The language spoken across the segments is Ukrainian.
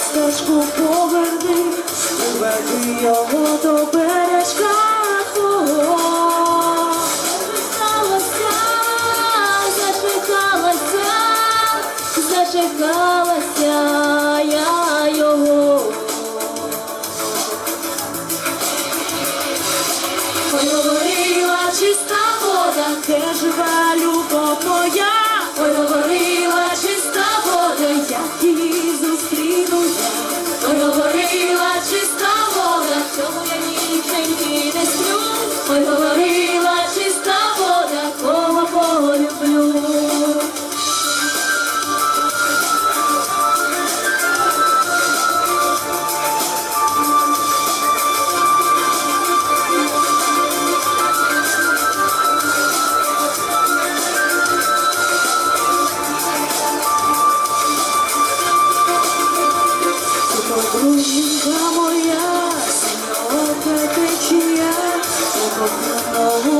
Стежку поверни, поверни його до бережка твого. Зачекалася, зачекалася, зачекалася. де жива любов моя, ой говори. Жінка моя, синьота течія, у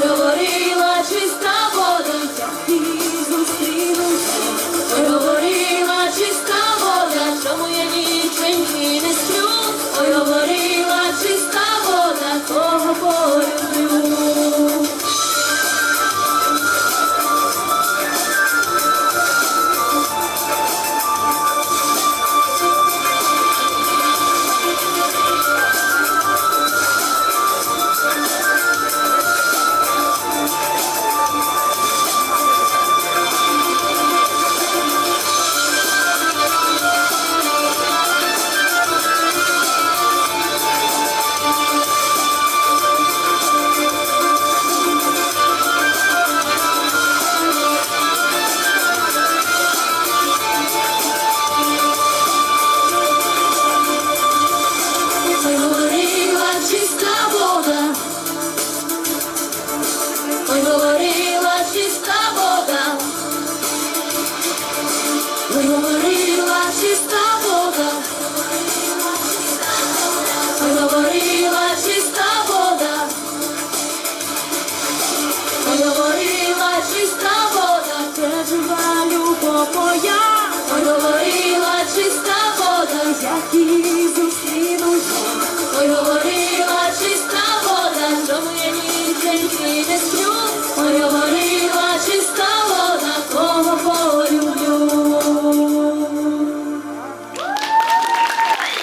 говорила чи Говорила чиста вода, говорила чиста вода, говорила чиста вода, це жива любов говорила чиста вода, як і зустрінуть.